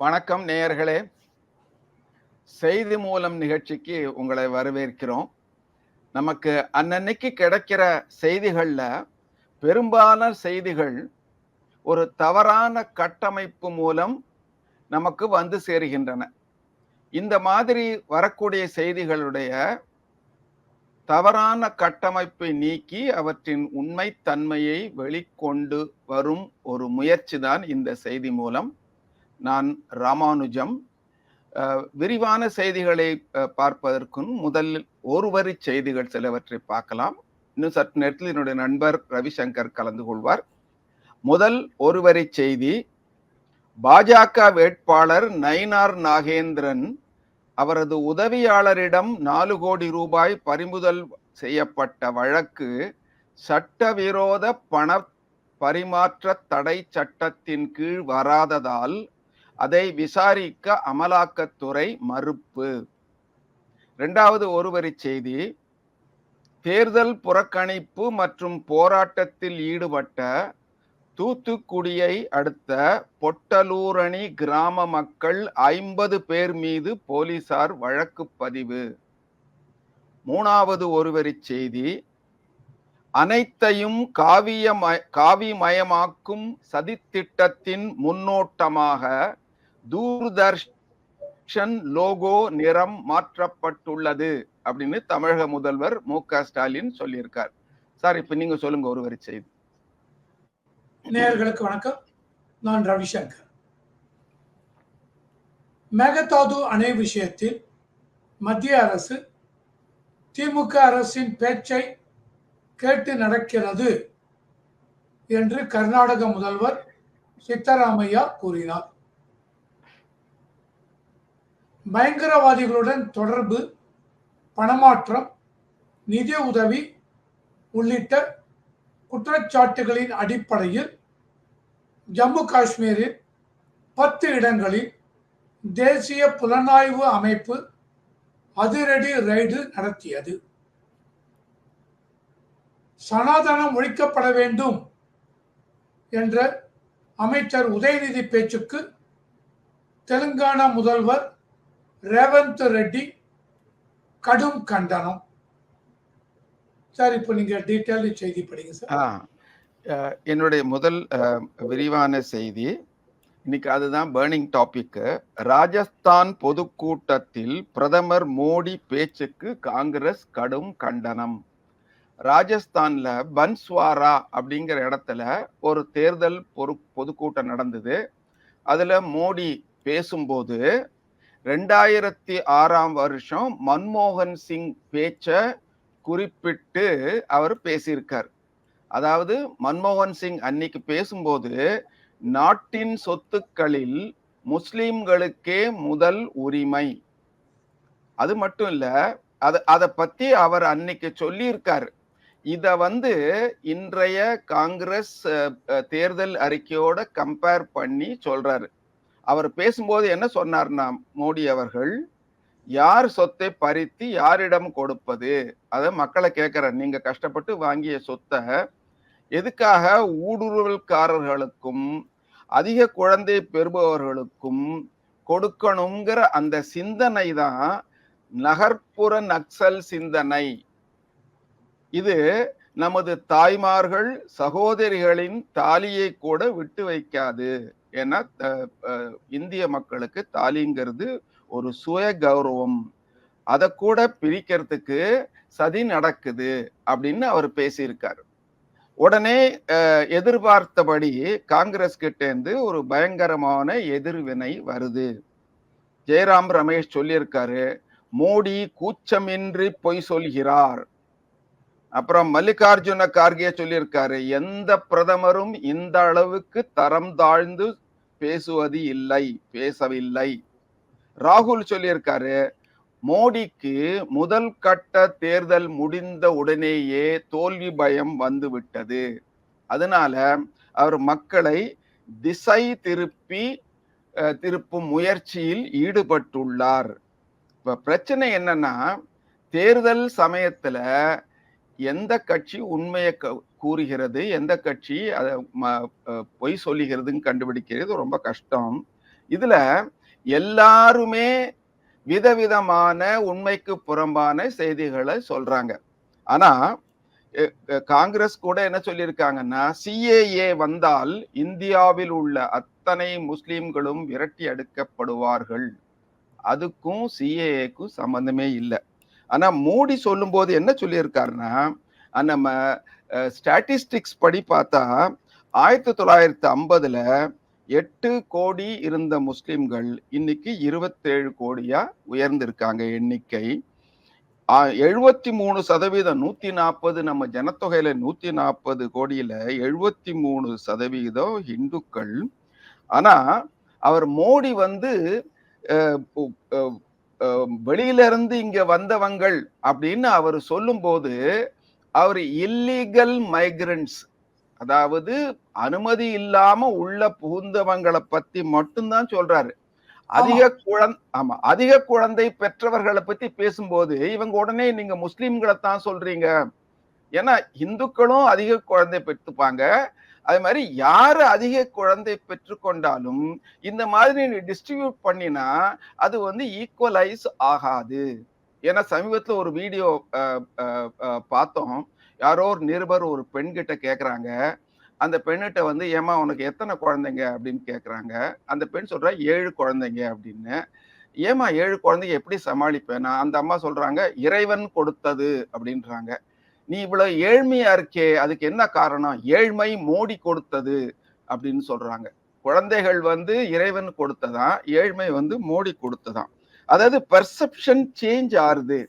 வணக்கம் நேயர்களே. செய்தி மூலம் நிகழ்ச்சிக்கு உங்களை வரவேற்கிறோம். நமக்கு அன்னன்னைக்கு கிடைக்கிற செய்திகளில் பெரும்பாலான செய்திகள் ஒரு தவறான கட்டமைப்பு மூலம் நமக்கு வந்து சேருகின்றன. இந்த மாதிரி வரக்கூடிய செய்திகளுடைய தவறான கட்டமைப்பை நீக்கி அவற்றின் உண்மைத்தன்மையை வெளிக்கொண்டு வரும் ஒரு முயற்சி தான் இந்த செய்தி மூலம். நான் ராமானுஜம். விரிவான செய்திகளை பார்ப்பதற்கும் முதலில் ஒரு வரி செய்திகள் சிலவற்றை பார்க்கலாம். இன்னும் சற்று நேரத்தில் என்னுடைய நண்பர் ரவிசங்கர் கலந்து கொள்வார். முதல் ஒரு வரி செய்தி பாஜக வேட்பாளர் நயினார் நாகேந்திரன் அவரது உதவியாளரிடம் நாலு கோடி ரூபாய் பறிமுதல் செய்யப்பட்ட வழக்கு சட்டவிரோத பண பரிமாற்ற தடை சட்டத்தின் கீழ் வராததால் அதை விசாரிக்க அமலாக்கத்துறை மறுப்பு. இரண்டாவது ஒருவரி செய்தி தேர்தல் புறக்கணிப்பு மற்றும் போராட்டத்தில் ஈடுபட்ட தூத்துக்குடியை அடுத்த பொட்டலூரணி கிராம மக்கள் ஐம்பது பேர் மீது போலீசார் வழக்கு பதிவு. மூணாவது ஒருவரி செய்தி அனைத்தையும் காவியமய காவிமயமாக்கும் சதித்திட்டத்தின் முன்னோட்டமாக தூர்தர்ஷன் லோகோ நிறம் மாற்றப்பட்டுள்ளது அப்படின்னு தமிழக முதல்வர் மு க ஸ்டாலின் சொல்லியிருக்கார். சார் இப்ப நீங்க சொல்லுங்க ஒரு வரி செய்தி. நேயர்களுக்கு வணக்கம். நான் ரவிசங்கர். மேகதாது அணை விஷயத்தில் மத்திய அரசு திமுக அரசின் பேச்சை கேட்டு நடக்கிறது என்று கர்நாடக முதல்வர் சித்தராமையா கூறினார். பயங்கரவாதிகளுடன் தொடர்பு பணமாற்றம் நிதி உதவி உள்ளிட்ட குற்றச்சாட்டுகளின் அடிப்படையில் ஜம்மு காஷ்மீரில் பத்து இடங்களில் தேசிய புலனாய்வு அமைப்பு அதிரடி ரைடு நடத்தியது. சனாதனம் ஒழிக்கப்பட வேண்டும் என்ற அமைச்சர் உதயநிதி பேச்சுக்கு தெலுங்கானா முதல்வர் ரேவந்த் ரெட்டி கடும் கண்டனம். சார் இப்போ நீங்க டீட்டெயில் செய்தி படிங்க சார். ஆ, என்னுடைய முதல் விரிவான செய்தி இன்னைக்கு அதுதான் பேர்னிங் டாபிக் ராஜஸ்தான் பொதுக்கூட்டத்தில் பிரதமர் மோடி பேச்சுக்கு காங்கிரஸ் கடும் கண்டனம். ராஜஸ்தான்ல பன்ஸ்வாரா அப்படிங்கிற இடத்துல ஒரு தேர்தல் பொறு பொதுக்கூட்டம் நடந்தது. அதுல மோடி பேசும்போது ரெண்டாயிரத்தி ஆறாம் வருஷம் மன்மோகன் சிங் பேச்ச குறிப்பிட்டு அவர் பேசியிருக்கார். அதாவது மன்மோகன் சிங் அன்னைக்கு பேசும்போது நாட்டின் சொத்துக்களில் முஸ்லிம்களுக்கே முதல் உரிமை. அது மட்டும் இல்ல அது அதை பத்தி அவர் அன்னைக்கு சொல்லியிருக்கார். இத வந்து இன்றைய காங்கிரஸ் தேர்தல் அறிக்கையோட கம்பேர் பண்ணி சொல்றாரு. அவர் பேசும்போது என்ன சொன்னார்னா மோடி அவர்கள் யார் சொத்தை பறித்து யாரிடம் கொடுப்பது? அதை மக்களை கேட்குற நீங்க கஷ்டப்பட்டு வாங்கிய சொத்தை எதுக்காக ஊடுருவல்காரர்களுக்கும் அதிக குழந்தை பெறுபவர்களுக்கும் கொடுக்கணுங்கிற அந்த சிந்தனை தான் நகர்ப்புற நக்சல் சிந்தனை. இது நமது தாய்மார்கள் சகோதரிகளின் தாலியை கூட விட்டு வைக்காது. ஏன்னா இந்திய மக்களுக்கு தாலிங்கிறது ஒரு சுய கௌரவம். அதை கூட பிரிக்கிறதுக்கு சதி நடக்குது அப்படின்னு அவர் பேசியிருக்காரு. உடனே எதிர்பார்த்தபடி காங்கிரஸ் கிட்ட ஒரு பயங்கரமான எதிர்வினை வருது. ஜெயராம் ரமேஷ் சொல்லியிருக்காரு மோடி கூச்சமின்றி பொய் சொல்கிறார். அப்புறம் மல்லிகார்ஜுன கார்கே சொல்லியிருக்காரு எந்த பிரதமரும் இந்த அளவுக்கு தரம் தாழ்ந்து பேசுவது இல்லை பேசவில்லை. ராகுல் சொல்லியிருக்காரு மோடிக்கு முதல் கட்ட தேர்தல் முடிந்த உடனேயே தோல்வி பயம் வந்து விட்டது. அதனால அவர் மக்களை திசை திருப்பி திருப்பும் முயற்சியில் ஈடுபட்டுள்ளார். இப்ப பிரச்சனை என்னன்னா தேர்தல் சமயத்துல எந்த கட்சி உண்மையை க- கூறுகிறது எந்த கட்சி அதை ம- பொய் சொல்லுகிறதுன்னு கண்டுபிடிக்கிறது ரொம்ப கஷ்டம். இதுல எல்லாருமே விதவிதமான உண்மைக்கு புறம்பான செய்திகளை சொல்றாங்க. ஆனா காங்கிரஸ் கூட என்ன சொல்லியிருக்காங்கன்னா சிஏஏ வந்தால் இந்தியாவில் உள்ள அத்தனை முஸ்லீம்களும் விரட்டி அடுக்கப்படுவார்கள். அதுக்கும் சிஏஏக்கும் சம்பந்தமே இல்லை. ஆனா மோடி சொல்லும்போது என்ன சொல்லியிருக்காருன்னா நம்ம ஸ்டாட்டிஸ்டிக்ஸ் படி பார்த்தா ஆயிரத்தி தொள்ளாயிரத்தி ஐம்பதுல எட்டு கோடி இருந்த முஸ்லிம்கள் இன்னைக்கு இருபத்தேழு கோடியா உயர்ந்திருக்காங்க எண்ணிக்கை. எழுபத்தி மூணு சதவீதம் நூத்தி நாற்பது நம்ம ஜனத்தொகையில நூத்தி நாற்பது கோடியில எழுபத்தி மூணு சதவீதம் இந்துக்கள் ஆனா அவர் மோடி வந்து வெளியில இருந்து இங்க வந்தவங்கள் அப்படின்னு அவர் சொல்லும்போது அவர் இல்லீகல் மைக்ரன்ஸ் அதாவது அனுமதி இல்லாம உள்ள புகுந்தவங்களை பத்தி மட்டும்தான் சொல்றாரு. அதிக குழந்தை ஆமா அதிக குழந்தை பெற்றவர்களை பத்தி பேசும்போது இவங்க உடனே நீங்க முஸ்லிம்களை தான் சொல்றீங்க ஏன்னா இந்துக்களும் அதிக குழந்தை பெற்றுப்பாங்க. அதே மாதிரி யாரு அதிக குழந்தை பெற்றுக்கொண்டாலும் இந்த மாதிரி நீ டிஸ்ட்ரிபியூட் பண்ணினா அது வந்து ஈக்குவலைஸ் ஆகாது. ஏன்னா சமீபத்துல ஒரு வீடியோ பார்த்தோம். யாரோ ஒரு நிருபர் ஒரு பெண்கிட்ட கேக்குறாங்க. அந்த பெண்ணிட்ட வந்து ஏமா உனக்கு எத்தனை குழந்தைங்க? அப்படின்னு கேக்குறாங்க. அந்த பெண் சொல்றா ஏழு குழந்தைங்க அப்படின்னு. ஏமா ஏழு குழந்தைங்க எப்படி சமாளிப்பேனா? அந்த அம்மா சொல்றாங்க இறைவன் கொடுத்தது அப்படின்றாங்க. நீ இவ்வளவு ஏழ்மையா இருக்கே அதுக்கு என்ன காரணம்? ஏழ்மை மோடி கொடுத்தது அப்படின்னு சொல்றாங்க. குழந்தைகள் வந்து இறைவன் கொடுத்ததான் ஏழ்மை வந்து மோடி கொடுத்ததான். அதாவது பெர்செப்ஷன் சேஞ்ச் ஆறுது.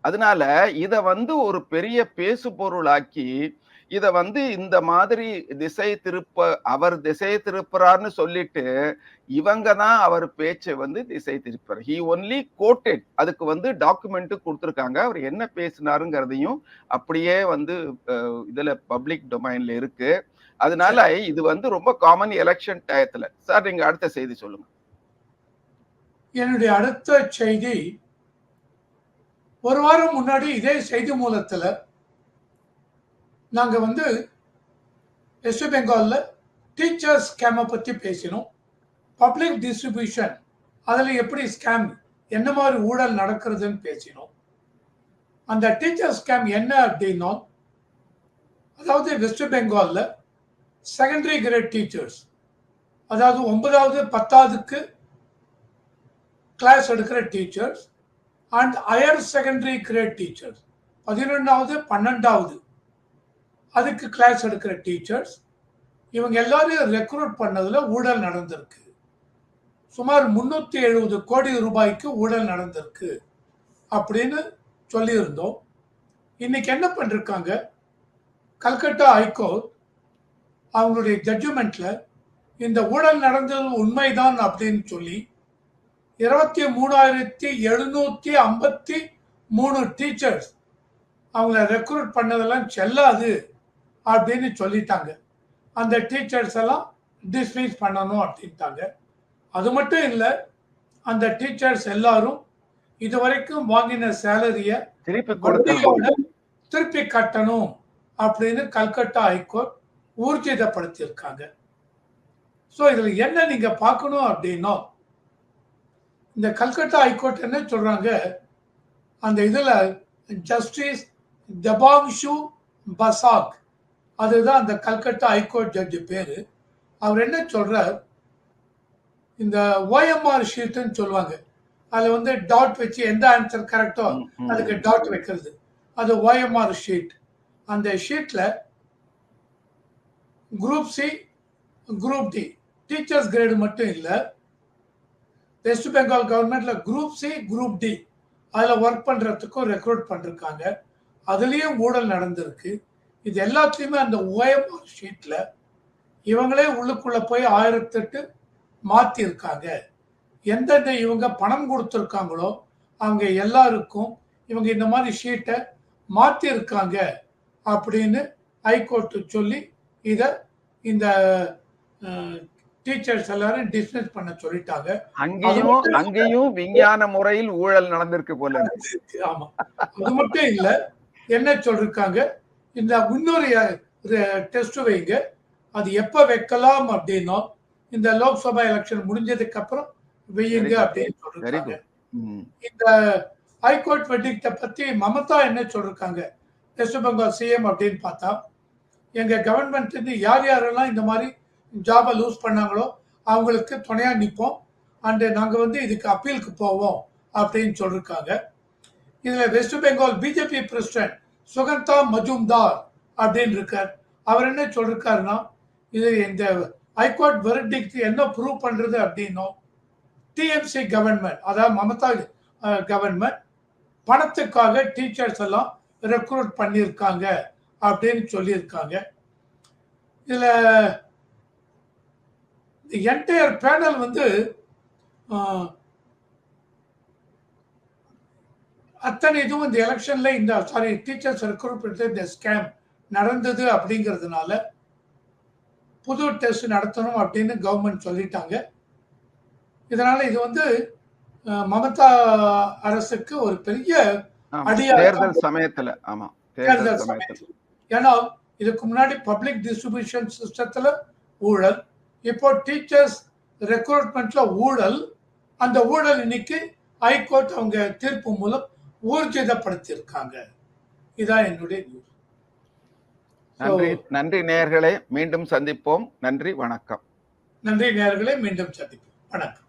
அதனால இத வந்து ஒரு பெரிய பேசு பொருளாக்கி இத வந்து இந்த மாதிரி திசை திருப்ப அவர் திசை திருப்புறார்னு சொல்லிட்டு இவங்க தான் அவர் பேச்சை வந்து திசை திருப்பார் ஹி ஒன்லி கோட்டட் அதுக்கு வந்து டாக்குமெண்ட் கொடுத்துருக்காங்க. அவர் என்ன பேசினாருங்கிறதையும் அப்படியே வந்து இதுல பப்ளிக் டொமைன்ல இருக்கு. அதனால இது வந்து ரொம்ப காமன் எலெக்ஷன் டயத்துல. சார் நீங்க அடுத்த செய்தி சொல்லுங்க. என்னுடைய அடுத்த செய்தி ஒரு வாரம் முன்னாடி இதே செய்தி மூலத்துல நாங்கள் வந்து வெஸ்ட் பெங்காலில் டீச்சர்ஸ் ஸ்கேமை பற்றி பேசினோம். பப்ளிக் டிஸ்ட்ரிபியூஷன் அதில் எப்படி ஸ்கேம் என்ன மாதிரி ஊழல் நடக்கிறதுன்னு பேசினோம். அந்த டீச்சர் ஸ்கேம் என்ன அப்படின்னா அதாவது வெஸ்ட் பெங்காலில் செகண்டரி கிரேட் டீச்சர்ஸ் அதாவது ஒன்பதாவது பத்தாவதுக்கு கிளாஸ் எடுக்கிற teachers and higher secondary grade teachers பதினொன்றாவது பன்னெண்டாவது அதுக்கு கிளாஸ் எடுக்கிற டீச்சர்ஸ் இவங்க எல்லாரையும் ரெக்ரூட் பண்ணதில் ஊழல் நடந்திருக்கு. சுமார் முந்நூற்றி எழுபது கோடி ரூபாய்க்கு ஊழல் நடந்திருக்கு அப்படின்னு சொல்லியிருந்தோம். இன்னைக்கு என்ன பண்ணிருக்காங்க? கல்கட்டா ஹைகோர்ட் அவங்களுடைய ஜட்ஜ்மெண்ட்ல இந்த ஊழல் நடந்தது உண்மைதான் அப்படின்னு சொல்லி இருபத்தி மூணாயிரத்தி எழுநூத்தி ஐம்பத்தி மூணு டீச்சர்ஸ் அவங்கள ரெக்ரூட் பண்ணதெல்லாம் செல்லாது. அப்படின்னு சொல்லிட்டாங்க. அந்த டீச்சர்ஸ் எல்லாம் டிஸ்மிஸ் பண்ணணும் அப்படின்ட்டாங்க. அது மட்டும் இல்லை அந்த டீச்சர்ஸ் எல்லாரும் இதுவரைக்கும் வாங்கின சேலரியை திருப்பி கட்டணும் அப்படின்னு கல்கட்டா ஹைகோர்ட் ஊர்ஜிதப்படுத்தியிருக்காங்க. ஸோ இதுல என்ன நீங்க பார்க்கணும் அப்படின்னா இந்த கல்கட்டா ஹைகோர்ட் என்ன சொல்றாங்க? அந்த இதுல ஜஸ்டிஸ் தபாங்ஷு பசாக் அதுதான் அந்த கல்கட்டா ஹைகோர்ட் ஜட்ஜு பேரு. அவர் என்ன சொல்றார்? இந்த ஓஎம்ஆர் ஷீட்னு சொல்லுவாங்க. அதுல வந்து டாட் வச்சு எந்த ஆன்சர் கரெக்டோ. அதுக்கு டாட் வைக்கிறது. அது ஓஎம்ஆர் ஷீட் அந்த ஷீட்ல group C group D teachers grade மட்டும் இல்லை. வெஸ்ட் பெங்கால் கவர்மெண்ட்ல குரூப் சி குரூப் டி அதில் ஒர்க் பண்ணுறதுக்கும் ரெக்ரூட் பண்ணிருக்காங்க அதுலேயும் ஊழல் நடந்திருக்கு. இது எல்லாத்தையுமே அந்த ஓஎம்ஆர் ஷீட்டில் இவங்களே உள்ளுக்குள்ள போய் ஆயிரத்தெட்டு மாற்றிருக்காங்க எந்தெந்த இவங்க பணம் கொடுத்துருக்காங்களோ அவங்க எல்லாருக்கும் இவங்க இந்த மாதிரி ஷீட்டை மாற்றிருக்காங்க அப்படின்னு ஹைகோர்ட்டு சொல்லி இதை இந்த டீச்சர்ஸ் எல்லாரும் டிஸ்மிஸ் பண்ண சொல்லிட்டாங்க. அங்கேயும் அங்கேயும் விஞ்ஞான முறையில் ஊழல் நடந்திருக்கு போல. ஆமா. அது மட்டும் இல்ல என்ன சொல்லிருக்காங்க? இந்த இன்னொரு டெஸ்ட் வைங்க. அது எப்ப வைக்கலாம் அப்படின்னா இந்த லோக்சபா எலெக்ஷன் முடிஞ்சதுக்கு அப்புறம் வெய்யுங்க. அப்படின்னு சொல்றாங்க இந்த ஹைகோர்ட் வெர்டிக்ட பத்தி மமதா என்ன சொல்றாங்க வெஸ்ட் பெங்கால் சிஎம் அப்படின்னு பார்த்தா எங்க கவர்மெண்ட் இருந்து யார் யாரெல்லாம் இந்த மாதிரி ஜாபை லூஸ் பண்ணாங்களோ அவங்களுக்கு துணையா நிற்போம் அண்டு நாங்க வந்து இதுக்கு அப்பீலுக்கு போவோம் அப்படின்னு சொல்லிருக்காங்க. இதுல West Bengal BJP president Sukanta Majumdar அப்படின்னு இருக்கார். அவர் என்ன சொல்லிருக்காருன்னா இது இந்த ஹைகோர்ட் வெர்டிக்ட் என்ன ப்ரூவ் பண்றது அப்படின்னும். டிஎம்சி கவர்மெண்ட் அதாவது மமதா கவர்மெண்ட் பணத்துக்காக டீச்சர்ஸ் எல்லாம் ரெக்ரூட் பண்ணியிருக்காங்க அப்படின்னு சொல்லியிருக்காங்க. இதில் என்டையர் பேனல் வந்து அத்தனை இதுவும் இந்த எலெக்ஷன்ல இந்த சாரி டீச்சர்ஸ் ரெக்ரூட்மெண்ட் இந்த ஸ்கேம் நடந்தது அப்படிங்கிறதுனால புது டெஸ்ட் நடத்தணும் அப்படின்னு கவர்மெண்ட் சொல்லிட்டாங்க. இதனால இது வந்து மமதா அரசுக்கு ஒரு பெரிய தேர்தல் சமயத்துல ஆமா தேர்தல் சமயத்தில். ஏன்னா இதுக்கு முன்னாடி பப்ளிக் டிஸ்ட்ரிபியூஷன் சிஸ்டத்துல ஊழல் இப்போ டீச்சர்ஸ் ரெக்ரூட்மெண்ட்ல ஊழல் அந்த ஊழல் இன்னைக்கு ஹைகோர்ட் அவங்க தீர்ப்பு மூலம் ஊர்ஜிதப்படுத்தியிருக்காங்க. இதான் என்னுடைய நியூஸ் நன்றி நன்றி நேயர்களே மீண்டும் சந்திப்போம். நன்றி வணக்கம். நன்றி நேயர்களே மீண்டும் சந்திப்போம். வணக்கம்.